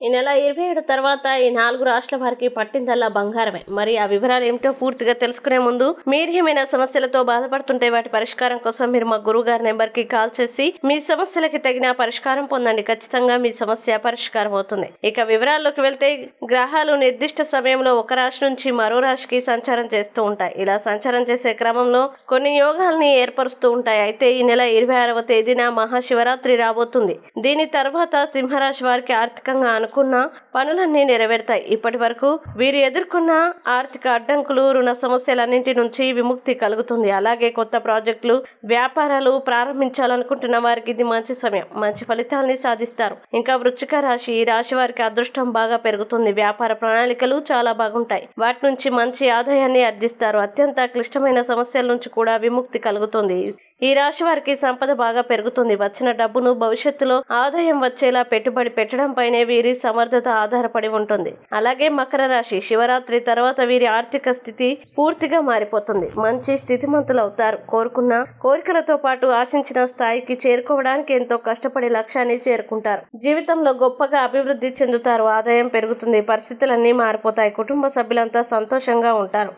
ఈ నెల ఇరవై ఏడు తర్వాత ఈ నాలుగు రాష్ట్రాల వారికి పట్టిందల్లా బంగారమే. మరి ఆ వివరాలు ఏమిటో పూర్తిగా తెలుసుకునే ముందు మీరు ఏమైనా సమస్యలతో బాధపడుతుంటే వాటి పరిష్కారం కోసం మీరు మా గురువు గారి నెంబర్కి కాల్ చేసి మీ సమస్యలకి తగిన పరిష్కారం పొందండి. ఖచ్చితంగా మీ సమస్య పరిష్కారం అవుతుంది. ఇక వివరాల్లోకి వెళ్తే గ్రహాలు నిర్దిష్ట సమయంలో ఒక రాశి నుంచి మరో రాశికి సంచారం చేస్తూ ఉంటాయి. ఇలా సంచారం చేసే క్రమంలో కొన్ని యోగాల్ని ఏర్పరుస్తూ ఉంటాయి. అయితే ఈ నెల ఇరవై ఆరవ తేదీన మహాశివరాత్రి రాబోతుంది. దీని తర్వాత సింహరాశి వారికి ఆర్థికంగా అనుకున్న పనులన్నీ నెరవేరుతాయి. ఇప్పటి వరకు వీరు ఎదుర్కొన్న ఆర్థిక అడ్డంకులు రుణ సమస్యలన్నింటి నుంచి విముక్తి కలుగుతుంది. అలాగే కొత్త ప్రాజెక్టులు వ్యాపారాలు ప్రారంభించాలనుకుంటున్న వారికి ఇది మంచి సమయం. మంచి ఫలితాల్ని సాధిస్తారు. ఇంకా వృచ్చిక రాశి ఈ రాశి వారికి అదృష్టం బాగా పెరుగుతుంది. వ్యాపార ప్రణాళికలు చాలా బాగుంటాయి. వాటి నుంచి మంచి ఆదాయాన్ని అర్థిస్తారు అత్యంత క్లిష్టమైన సమస్యల నుంచి కూడా విముక్తి కలుగుతుంది. ఈ రాశి వారికి సంపద బాగా పెరుగుతుంది. వచ్చిన డబ్బును భవిష్యత్తులో ఆదాయం వచ్చేలా పెట్టుబడి పెట్టడంపైనే వీరి సమర్థత ఆధారపడి ఉంటుంది. అలాగే మకర రాశి శివరాత్రి తర్వాత వీరి ఆర్థిక స్థితి పూర్తిగా మారిపోతుంది. మంచి స్థితిమంతులు అవుతారు. కోరుకున్న కోరికలతో పాటు ఆశించిన స్థాయికి చేరుకోవడానికి ఎంతో కష్టపడి లక్ష్యాన్ని చేరుకుంటారు. జీవితంలో గొప్పగా అభివృద్ధి చెందుతారు. ఆదాయం పెరుగుతుంది. పరిస్థితులన్నీ మారిపోతాయి. కుటుంబ సభ్యులంతా సంతోషంగా ఉంటారు.